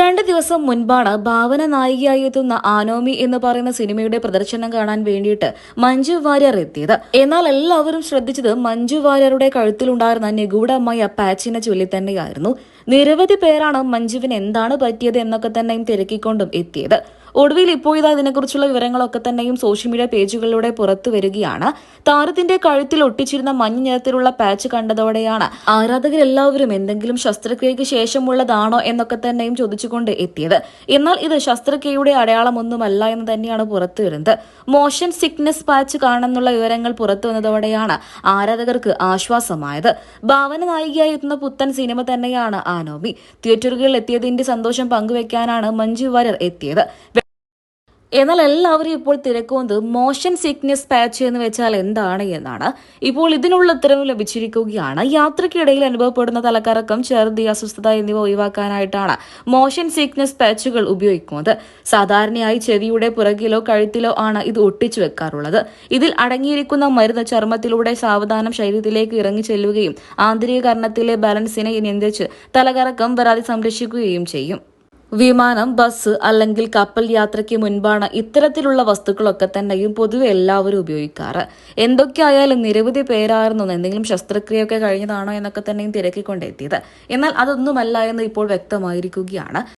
രണ്ട് ദിവസം മുൻപാണ് ഭാവന നായികയായി എത്തുന്ന ആനോമി എന്ന് പറയുന്ന സിനിമയുടെ പ്രദർശനം കാണാൻ വേണ്ടിയിട്ട് മഞ്ജു വാര്യർ എത്തിയത്. എന്നാൽ എല്ലാവരും ശ്രദ്ധിച്ചത് മഞ്ജു വാര്യരുടെ കഴുത്തിലുണ്ടായിരുന്ന നിഗൂഢമായ പാച്ചിനെ ചൊല്ലി തന്നെയായിരുന്നു. നിരവധി പേരാണ് മഞ്ജുവിന് എന്താണ് പറ്റിയത് എന്നൊക്കെ തന്നെയും തിരക്കിക്കൊണ്ടും എത്തിയത്. ഒടുവിൽ ഇപ്പോൾ ഇതാ ഇതിനെക്കുറിച്ചുള്ള വിവരങ്ങളൊക്കെ തന്നെയും സോഷ്യൽ മീഡിയ പേജുകളിലൂടെ പുറത്തു വരികയാണ്. താരത്തിന്റെ കഴുത്തിൽ ഒട്ടിച്ചിരുന്ന മഞ്ഞ നിറത്തിലുള്ള പാച്ച് കണ്ടതോടെയാണ് ആരാധകരെല്ലാവരും എന്തെങ്കിലും ശസ്ത്രക്രിയയ്ക്ക് ശേഷമുള്ളതാണോ എന്നൊക്കെ തന്നെയും ചോദിച്ചുകൊണ്ട് എത്തിയത്. എന്നാൽ ഇത് ശസ്ത്രക്രിയയുടെ അടയാളമൊന്നുമല്ല എന്ന് തന്നെയാണ് പുറത്തു വരുന്നത്. മോഷൻ സിക്നസ് പാച്ച് കാണുന്നുള്ള വിവരങ്ങൾ പുറത്തു വന്നതോടെയാണ് ആരാധകർക്ക് ആശ്വാസമായത്. ഭാവന നായികയായി എത്തുന്ന പുത്തൻ സിനിമ തന്നെയാണ് ആനോബി. തിയേറ്ററുകളിൽ എത്തിയതിന്റെ സന്തോഷം പങ്കുവെക്കാനാണ് മഞ്ജു വാര്യർ എത്തിയത്. എന്നാൽ എല്ലാവരും ഇപ്പോൾ തിരക്കുന്നത് മോഷൻ സിക്നസ് പാച്ച് എന്ന് വെച്ചാൽ എന്താണ് എന്നാണ്. ഇപ്പോൾ ഇതിനുള്ള ഉത്തരവ് ലഭിച്ചിരിക്കുകയാണ്. യാത്രയ്ക്കിടയിൽ അനുഭവപ്പെടുന്ന തലക്കറക്കം ഛർദി അസ്വസ്ഥത എന്നിവ ഒഴിവാക്കാനായിട്ടാണ് മോഷൻ സിക്നസ് പാച്ചുകൾ ഉപയോഗിക്കുന്നത്. സാധാരണയായി ചെവിയുടെ പുറകിലോ കഴുത്തിലോ ആണ് ഇത് ഒട്ടിച്ചു വെക്കാറുള്ളത്. ഇതിൽ അടങ്ങിയിരിക്കുന്ന മരുന്ന് ചർമ്മത്തിലൂടെ സാവധാനം ശരീരത്തിലേക്ക് ഇറങ്ങി ചെല്ലുകയും ആന്തരിക കർണത്തിലെ ബാലൻസിനെ നിയന്ത്രിച്ച് തലകറക്കം വരാതെ സംരക്ഷിക്കുകയും ചെയ്യും. വിമാനം ബസ് അല്ലെങ്കിൽ കപ്പൽ യാത്രയ്ക്ക് മുൻപാണ് ഇത്തരത്തിലുള്ള വസ്തുക്കളൊക്കെ തന്നെയും പൊതുവെ എല്ലാവരും ഉപയോഗിക്കാറ്. എന്തൊക്കെയായാലും നിരവധി പേരായിരുന്നു എന്തെങ്കിലും ശസ്ത്രക്രിയയൊക്കെ കഴിഞ്ഞതാണോ എന്നൊക്കെ തന്നെയും തിരക്കിക്കൊണ്ടെത്തിയത്. എന്നാൽ അതൊന്നുമല്ല എന്ന് ഇപ്പോൾ വ്യക്തമായിരിക്കുകയാണ്.